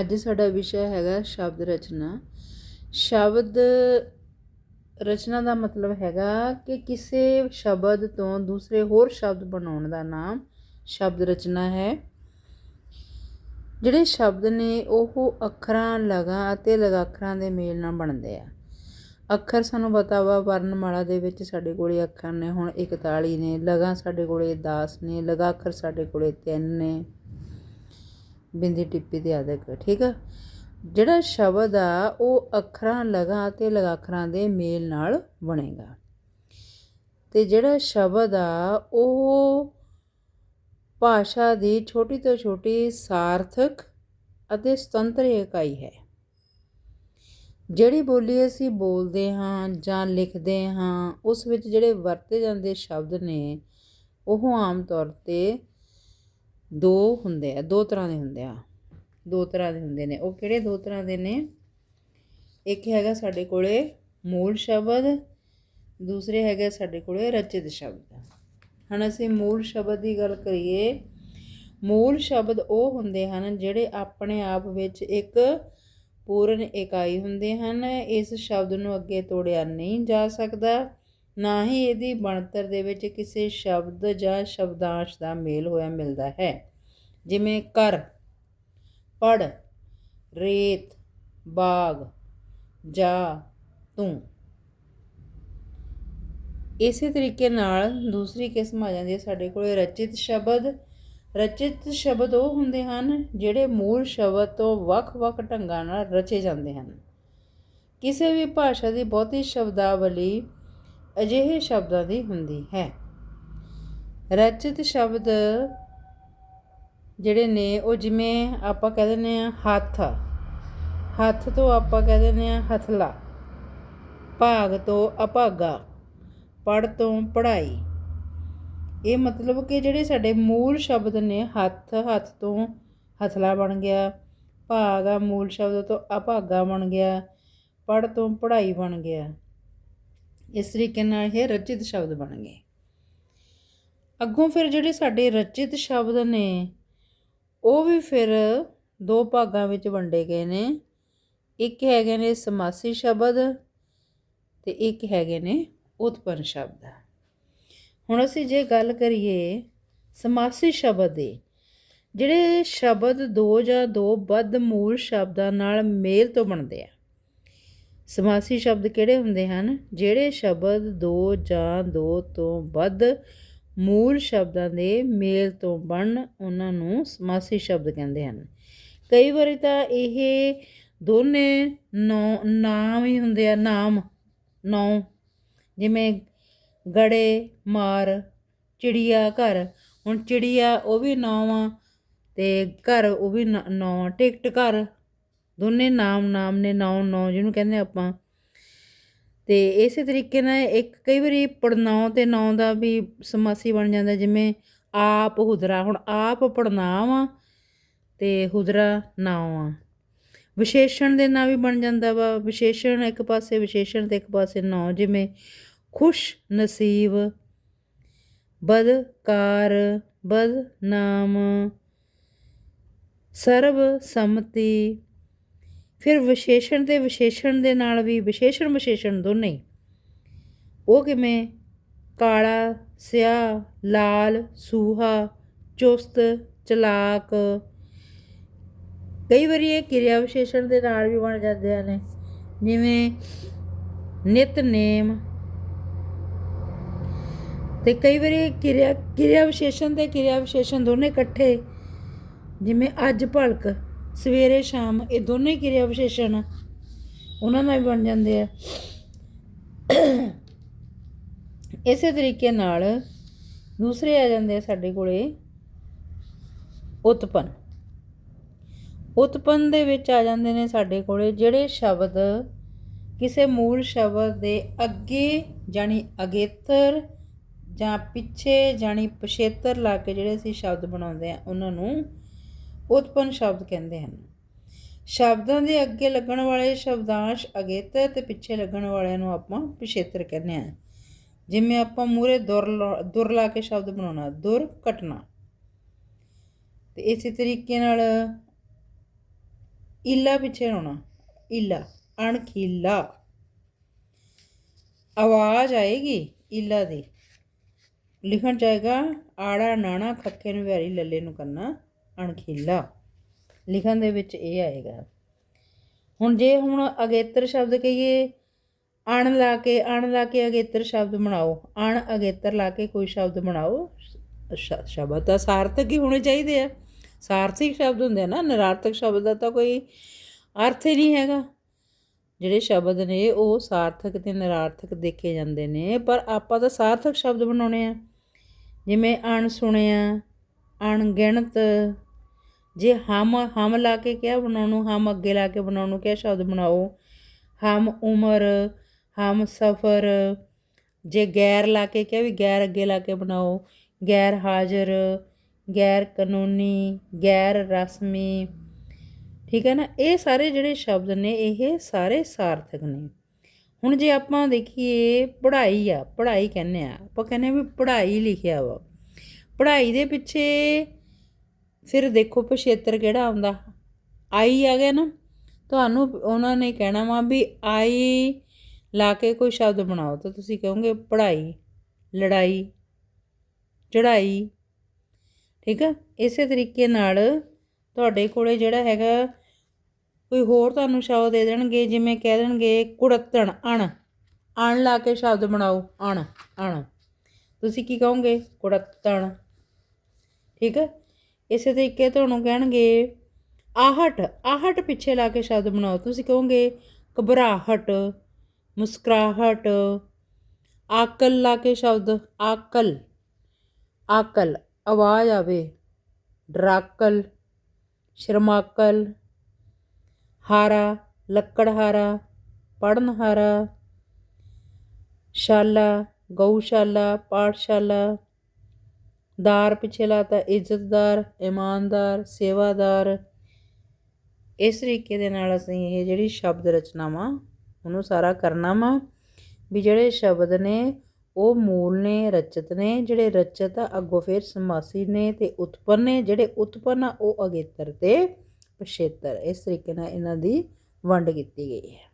ਅੱਜ ਸਾਡਾ ਵਿਸ਼ਾ ਹੈਗਾ ਸ਼ਬਦ ਰਚਨਾ। ਸ਼ਬਦ ਰਚਨਾ ਦਾ ਮਤਲਬ ਹੈਗਾ ਕਿ ਕਿਸੇ ਸ਼ਬਦ ਤੋਂ ਦੂਸਰੇ ਹੋਰ ਸ਼ਬਦ ਬਣਾਉਣ ਦਾ ਨਾਮ ਸ਼ਬਦ ਰਚਨਾ ਹੈ। ਜਿਹੜੇ ਸ਼ਬਦ ਨੇ ਉਹ ਅੱਖਰਾਂ, ਲਗਾ ਅਤੇ ਲਗਾਖਰਾਂ ਦੇ ਮੇਲ ਨਾਲ ਬਣਦੇ ਆ। ਅੱਖਰ ਸਾਨੂੰ ਪਤਾ ਵਾ ਵਰਣਮਾਲਾ ਦੇ ਵਿੱਚ ਸਾਡੇ ਕੋਲੇ ਅੱਖਰ ਨੇ, ਹੁਣ 41 ਨੇ, ਲਗਾ ਸਾਡੇ ਕੋਲੇ 10 ਨੇ, ਲਗਾਖਰ ਸਾਡੇ ਕੋਲੇ 3 ਨੇ। ਬਿੰਦੀ ਟਿੱਪੀ ਤੇ ਆਦਿਕ ਠੀਕ ਆ? ਜਿਹੜਾ ਸ਼ਬਦ ਆ, ਉਹ ਅੱਖਰਾਂ, ਲਗਾ ਅਤੇ ਲਗਾਖਰਾਂ ਦੇ ਮੇਲ ਨਾਲ ਬਣੇਗਾ। ਤੇ ਜਿਹੜਾ ਸ਼ਬਦ ਆ, ਉਹ ਭਾਸ਼ਾ ਦੀ ਛੋਟੀ ਤੋਂ ਛੋਟੀ ਸਾਰਥਕ ਅਤੇ ਸੁਤੰਤਰ ਇਕਾਈ ਹੈ। ਜਿਹੜੀ ਬੋਲੀ ਅਸੀਂ ਬੋਲਦੇ ਹਾਂ ਜਾਂ ਲਿਖਦੇ ਹਾਂ, ਉਸ ਵਿੱਚ ਜਿਹੜੇ ਵਰਤੇ ਜਾਂਦੇ ਸ਼ਬਦ ਨੇ, ਉਹ ਆਮ ਤੌਰ ਤੇ ਦੋ ਹੁੰਦੇ ਆ, ਦੋ ਤਰ੍ਹਾਂ ਦੇ ਹੁੰਦੇ ਆ। ਦੋ ਤਰ੍ਹਾਂ ਦੇ ਹੁੰਦੇ ਨੇ। ਉਹ ਕਿਹੜੇ ਦੋ ਤਰ੍ਹਾਂ ਦੇ ਨੇ? ਇੱਕ ਹੈਗਾ ਸਾਡੇ ਕੋਲੇ ਮੂਲ ਸ਼ਬਦ, ਦੂਸਰੇ ਹੈਗੇ ਸਾਡੇ ਕੋਲੇ ਰਚਿਤ ਸ਼ਬਦ। ਹੁਣ ਅਸੀਂ ਮੂਲ ਸ਼ਬਦ ਦੀ ਗੱਲ ਕਰੀਏ, ਮੂਲ ਸ਼ਬਦ ਉਹ ਹੁੰਦੇ ਹਨ ਜਿਹੜੇ ਆਪਣੇ ਆਪ ਵਿੱਚ ਇੱਕ ਪੂਰਨ ਇਕਾਈ ਹੁੰਦੇ ਹਨ। ਇਸ ਸ਼ਬਦ ਨੂੰ ਅੱਗੇ ਤੋੜਿਆ ਨਹੀਂ ਜਾ ਸਕਦਾ। ਨਾ ਹੀ ਇਹਦੀ ਬਣਤਰ ਦੇ ਵਿੱਚ ਕਿਸੇ ਸ਼ਬਦ ਜਾਂ ਸ਼ਬਦਾਂਸ਼ ਦਾ ਮੇਲ ਹੋਇਆ ਮਿਲਦਾ ਹੈ। ਜਿਵੇਂ ਕਰ ਪੜ ਰੇਤ, ਬਾਗ, ਜਾ, ਤੂੰ। ਇਸੇ ਤਰੀਕੇ ਨਾਲ ਦੂਸਰੀ ਕਿਸਮ ਆ ਜਾਂਦੀ ਹੈ ਸਾਡੇ ਕੋਲੇ। ਰਚਿਤ ਸ਼ਬਦ ਰਚਿਤ ਸ਼ਬਦ ਉਹ ਹੁੰਦੇ ਹਨ ਜਿਹੜੇ ਮੂਲ ਸ਼ਬਦ ਤੋਂ ਵੱਖ-ਵੱਖ ਢੰਗਾਂ ਨਾਲ ਰਚੇ ਜਾਂਦੇ ਹਨ। ਕਿਸੇ ਵੀ ਭਾਸ਼ਾ ਦੀ ਬਹੁਤੀ ਸ਼ਬਦਾਵਲੀ ਅਜਿਹੇ ਸ਼ਬਦਾਂ ਦੀ ਹੁੰਦੀ ਹੈ। ਰਚਿਤ ਸ਼ਬਦ ਜਿਹੜੇ ਨੇ, ਉਹ ਜਿਵੇਂ ਆਪਾਂ ਕਹਿ ਦਿੰਦੇ ਆ ਹੱਥ। ਹੱਥ ਤੋਂ ਆਪਾਂ ਕਹਿ ਦਿੰਦੇ ਆ ਹਥਲਾ। ਭਾਗ ਤੋਂ ਅਭਾਗਾ। ਪੜ ਤੋਂ ਪੜ੍ਹਾਈ। ਇਹ ਮਤਲਬ ਕਿ ਜਿਹੜੇ ਸਾਡੇ ਮੂਲ ਸ਼ਬਦ ਨੇ, ਹੱਥ ਹੱਥ ਤੋਂ ਹਥਲਾ ਬਣ ਗਿਆ। ਭਾਗ ਆ ਮੂਲ ਸ਼ਬਦ ਤੋਂ ਅਭਾਗਾ ਬਣ ਗਿਆ। ਪੜ ਤੋਂ ਪੜ੍ਹਾਈ ਬਣ ਗਿਆ। ਇਸ ਤਰੀਕੇ ਨਾਲ ਇਹ ਰਚਿਤ ਸ਼ਬਦ ਬਣ ਗਏ। ਅੱਗੋਂ ਫਿਰ ਜਿਹੜੇ ਸਾਡੇ ਰਚਿਤ ਸ਼ਬਦ ਨੇ, ਉਹ ਵੀ ਫਿਰ ਦੋ ਭਾਗਾਂ ਵਿੱਚ ਵੰਡੇ ਗਏ ਨੇ। ਇੱਕ ਹੈਗੇ ਨੇ ਸਮਾਸੀ ਸ਼ਬਦ ਤੇ ਇੱਕ ਹੈਗੇ ਨੇ ਉਤਪੰਨ ਸ਼ਬਦ। ਹੁਣ ਅਸੀਂ ਜੇ ਗੱਲ ਕਰੀਏ ਸਮਾਸੀ ਸ਼ਬਦ ਦੇ, ਜਿਹੜੇ ਸ਼ਬਦ ਦੋ ਜਾਂ ਦੋ ਵੱਧ ਮੂਲ ਸ਼ਬਦਾਂ ਨਾਲ ਮੇਲ ਤੋਂ ਬਣਦੇ ਆ ਸਮਾਸੀ ਸ਼ਬਦ ਕਿਹੜੇ ਹੁੰਦੇ ਹਨ? ਜਿਹੜੇ ਸ਼ਬਦ ਦੋ ਜਾਂ ਦੋ ਤੋਂ ਵੱਧ ਮੂਲ ਸ਼ਬਦਾਂ ਦੇ ਮੇਲ ਤੋਂ ਬਣਨ, ਉਹਨਾਂ ਨੂੰ ਸਮਾਸੀ ਸ਼ਬਦ ਕਹਿੰਦੇ ਹਨ। ਕਈ ਵਾਰੀ ਤਾਂ ਇਹ ਦੋਨੇ ਨਾਮ ਹੀ ਹੁੰਦੇ ਆ, ਨਾਮ, ਨੌ। ਜਿਵੇਂ ਗੜੇ, ਮਾਰ, ਚਿੜੀਆ, ਘਰ। ਹੁਣ ਚਿੜੀਆ ਉਹ ਵੀ ਨੌ ਆ ਤੇ ਘਰ ਉਹ ਵੀ ਨੌ ਟਿਕਟ ਘਰ ਦੋਨੇ ਨਾਮ ਨਾਮ ਨੇ ਨੌ ਨੌ ਜਿਹਨੂੰ ਕਹਿੰਦੇ ਆਪਾਂ। ਤੇ ਇਸੇ ਤਰੀਕੇ ਨਾਲ ਇੱਕ ਕਈ ਵਾਰੀ ਪੜਨਾਉ ਤੇ ਨੌ ਦਾ ਵੀ ਸਮਾਸੀ ਬਣ ਜਾਂਦਾ, ਜਿਵੇਂ ਆਪ ਹੁਦਰਾ। ਹੁਣ ਆਪ ਪੜਨਾਮ ਆ ਤੇ ਹੁਦਰਾ ਨਾਮ ਆ। ਵਿਸ਼ੇਸ਼ਣ ਦੇ ਨਾਂ ਵੀ ਬਣ ਜਾਂਦਾ ਵਾ। ਵਿਸ਼ੇਸ਼ਣ ਇੱਕ ਪਾਸੇ, ਵਿਸ਼ੇਸ਼ਣ ਤੇ ਇੱਕ ਪਾਸੇ ਨੌ ਜਿਵੇਂ ਖੁਸ਼, ਨਸੀਬ ਬਦਕਾਰ ਬਦਨਾਮ ਸਰਬ, ਸੰਮਤੀ ਫਿਰ ਵਿਸ਼ੇਸ਼ਣ ਤੇ ਵਿਸ਼ੇਸ਼ਣ ਦੇ ਨਾਲ ਵੀ ਵਿਸ਼ੇਸ਼ਣ ਵਿਸ਼ੇਸ਼ਣ ਦੋਨੇ ਹੀ। ਉਹ ਕਿਵੇਂ? ਕਾਲਾ ਸਿਆ ਲਾਲ, ਸੂਹਾ, ਚੁਸਤ, ਚਲਾਕ। ਕਈ ਵਾਰੀ ਇਹ ਕਿਰਿਆ ਵਿਸ਼ੇਸ਼ਣ ਦੇ ਨਾਲ ਵੀ ਬਣ ਜਾਂਦੇ ਨੇ। ਜਿਵੇਂ ਨਿਤਨੇਮ ਤੇ ਕਈ ਵਾਰੀ ਕਿਰਿਆ ਕਿਰਿਆ ਵਿਸ਼ੇਸ਼ਣ ਤੇ ਕਿਰਿਆ ਵਿਸ਼ੇਸ਼ਣ ਦੋਨੇ ਇਕੱਠੇ। ਜਿਵੇਂ ਅੱਜ ਭਲਕ। ਸਵੇਰੇ, ਸ਼ਾਮ ਇਹ ਦੋਨੇ ਕਿਰਿਆ ਵਿਸ਼ੇਸ਼ਣ ਉਹਨਾਂ ਨਾਲ ਵੀ ਬਣ ਜਾਂਦੇ ਆ। ਇਸੇ ਤਰੀਕੇ ਨਾਲ ਦੂਸਰੇ ਆ ਜਾਂਦੇ ਆ ਸਾਡੇ ਕੋਲੇ ਉਤਪਨ। ਉਤਪਨ ਦੇ ਵਿੱਚ ਆ ਜਾਂਦੇ ਨੇ ਸਾਡੇ ਕੋਲੇ ਜਿਹੜੇ ਸ਼ਬਦ, ਕਿਸੇ ਮੂਲ ਸ਼ਬਦ ਦੇ ਅੱਗੇ ਜਾਨੀ ਅਗੇਤਰ ਜਾਂ ਪਿੱਛੇ ਜਾਨੀ ਪਛੇਤਰ ਲਾ ਕੇ ਜਿਹੜੇ ਅਸੀਂ ਸ਼ਬਦ ਬਣਾਉਂਦੇ ਆ, ਉਹਨਾਂ ਨੂੰ ਉਤਪੰਨ ਸ਼ਬਦ ਕਹਿੰਦੇ ਹਨ। ਸ਼ਬਦਾਂ ਦੇ ਅੱਗੇ ਲੱਗਣ ਵਾਲੇ ਸ਼ਬਦਾਂਸ਼ ਅਗੇਤਰ ਤੇ ਪਿੱਛੇ ਲੱਗਣ ਵਾਲਿਆਂ ਨੂੰ ਆਪਾਂ ਪਿਛੇਤਰ ਕਹਿੰਦੇ ਆ ਜਿਵੇਂ ਆਪਾਂ ਮੂਰੇ ਦੁਰ ਦੁਰ ਲਾ ਕੇ ਸ਼ਬਦ ਬਣਾਉਣਾ, ਦੁਰ ਘਟਨਾ ਤੇ ਇਸੇ ਤਰੀਕੇ ਨਾਲ ਇਲਾ ਪਿੱਛੇ ਆਉਣਾ ਇਲਾ, ਅਣਖੀਲਾ। ਆਵਾਜ਼ ਆਏਗੀ ਇਲਾ ਦੀ। ਲਿਖਣ ਜਾਏਗਾ ਆੜਾ ਨਾਣਾ ਖੱਖੇ ਨੂੰ ਵਿਹਾਰੀ ਲੱਲੇ ਨੂੰ ਕਰਨਾ। ਅਣਖੀਲਾ। ਲਿਖਣ ਦੇ ਵਿੱਚ ਇਹ ਆਏਗਾ। ਹੁਣ ਜੇ ਹੁਣ ਅਗੇਤਰ ਸ਼ਬਦ ਕਹੀਏ, ਅਣ ਲਾ ਕੇ, ਅਣ ਲਾ ਕੇ ਅਗੇਤਰ ਸ਼ਬਦ ਬਣਾਓ, ਅਣ ਅਗੇਤਰ ਲਾ ਕੇ ਕੋਈ ਸ਼ਬਦ ਬਣਾਓ ਸ਼ਬਦ ਤਾਂ ਸਾਰਥਕ ਹੀ ਹੋਣੇ ਚਾਹੀਦੇ ਆ। ਸਾਰਥਿਕ ਸ਼ਬਦ ਹੁੰਦੇ ਆ ਨਾ, ਨਿਰਾਰਥਕ ਸ਼ਬਦ ਦਾ ਤਾਂ ਕੋਈ ਅਰਥ ਹੀ ਨਹੀਂ ਹੈਗਾ। ਜਿਹੜੇ ਸ਼ਬਦ ਨੇ ਉਹ ਸਾਰਥਕ ਤੇ ਨਿਰਾਰਥਕ ਦੇਖੇ ਜਾਂਦੇ ਨੇ, ਪਰ ਆਪਾਂ ਤਾਂ ਸਾਰਥਕ ਸ਼ਬਦ ਬਣਾਉਣੇ ਆ। ਜਿਵੇਂ ਅਣ ਸੁਣਿਆ ਅਣਗਿਣਤ ਜੇ ਹਮ ਹਮ ਲਾ ਕੇ ਕਿਆ ਬਣਾਉਣ? ਨੂੰ ਹਮ ਅੱਗੇ ਲਾ ਕੇ ਬਣਾਉਣ? ਨੂੰ ਕਿਆ ਸ਼ਬਦ ਬਣਾਓ? ਹਮ ਉਮਰ, ਹਮ ਸਫਰ, ਜੇ ਗੈਰ ਲਾ ਕੇ ਕਿਹਾ ਵੀ ਗੈਰ ਅੱਗੇ ਲਾ ਕੇ ਬਣਾਓ? ਗੈਰ ਹਾਜ਼ਰ, ਗੈਰ ਕਾਨੂੰਨੀ, ਗੈਰ ਰਸਮੀ। ਠੀਕ ਹੈ ਨਾ? ਇਹ ਸਾਰੇ ਜਿਹੜੇ ਸ਼ਬਦ ਨੇ, ਇਹ ਸਾਰੇ ਸਾਰਥਕ ਨੇ। ਹੁਣ ਜੇ ਆਪਾਂ ਦੇਖੀਏ, ਪੜ੍ਹਾਈ ਆ, ਪੜ੍ਹਾਈ ਕਹਿੰਦੇ ਆ। ਆਪਾਂ ਕਹਿੰਦੇ ਆ ਵੀ ਪੜ੍ਹਾਈ ਲਿਖਿਆ ਵਾ। ਪੜ੍ਹਾਈ ਦੇ ਪਿੱਛੇ ਫਿਰ ਦੇਖੋ ਪਿਛੇਤਰ ਕਿਹੜਾ ਆਉਂਦਾ। ਆਈ ਆ ਗਿਆ ਨਾ, ਤੁਹਾਨੂੰ ਉਹਨਾਂ ਨੇ ਕਹਿਣਾ ਵਾ ਵੀ ਆਈ ਲਾ ਕੇ ਕੋਈ ਸ਼ਬਦ ਬਣਾਓ ਤਾਂ ਤੁਸੀਂ ਕਹੋਗੇ ਪੜ੍ਹਾਈ, ਲੜਾਈ ਚੜਾਈ ਠੀਕ ਆ? ਇਸੇ ਤਰੀਕੇ ਨਾਲ ਤੁਹਾਡੇ ਕੋਲੇ ਜਿਹੜਾ ਹੈਗਾ ਕੋਈ ਹੋਰ ਤੁਹਾਨੂੰ ਸ਼ਬਦ ਦੇ ਦੇਣਗੇ, ਜਿਵੇਂ ਕਹਿ ਦੇਣਗੇ ਕੁੜੱਤਣ, ਅਣ। ਅਣ ਲਾ ਕੇ ਸ਼ਬਦ ਬਣਾਓ, ਅਣ ਅਣ। ਤੁਸੀਂ ਕੀ ਕਹੋਗੇ? ਕੁੜੱਤਣ। ਠੀਕ ਹੈ ਇਸੇ ਤਰੀਕੇ ਤੁਹਾਨੂੰ ਕਹਿਣਗੇ, ਆਹਟ ਆਹਟ ਪਿੱਛੇ ਲਾ ਕੇ ਸ਼ਬਦ ਬਣਾਓ। ਤੁਸੀਂ ਕਹੋਗੇ, ਘਬਰਾਹਟ, ਮੁਸਕਰਾਹਟ, ਆਕਲ ਲਾ ਕੇ ਸ਼ਬਦ, ਆਕਲ ਆਕਲ, ਆਵਾਜ਼ ਆਵੇ, ਡਰਾਕਲ, ਸ਼ਰਮਾਕਲ, ਹਾਰਾ, ਲੱਕੜਹਾਰਾ, ਪੜਨਹਾਰਾ, ਸ਼ਾਲਾ, ਗਊਸ਼ਾਲਾ, ਪਾਠਸ਼ਾਲਾ ਦਾਰ ਪਿੱਛੇ ਲਾਤਾ, ਇੱਜ਼ਤਦਾਰ, ਇਮਾਨਦਾਰ, ਸੇਵਾਦਾਰ। ਇਸ ਤਰੀਕੇ ਦੇ ਨਾਲ ਅਸੀਂ ਇਹ ਜਿਹੜੀ ਸ਼ਬਦ ਰਚਨਾਵਾਂ, ਉਹਨੂੰ ਸਾਰਾ ਕਰਨਾ ਵਾ ਵੀ ਜਿਹੜੇ ਸ਼ਬਦ ਨੇ, ਉਹ ਮੂਲ ਨੇ, ਰਚਿਤ ਨੇ, ਜਿਹੜੇ ਰਚਿਤ ਆ, ਅੱਗੋਂ ਫਿਰ ਸਮਾਸੀ ਨੇ ਤੇ ਉਤਪੰਨ ਨੇ, ਜਿਹੜੇ ਉਤਪੰਨ ਆ, ਉਹ ਅਗੇਤਰ ਤੇ ਪਛੇਤਰ। ਇਸ ਤਰੀਕੇ ਨਾਲ ਇਹਨਾਂ ਦੀ ਵੰਡ ਕੀਤੀ ਗਈ ਹੈ।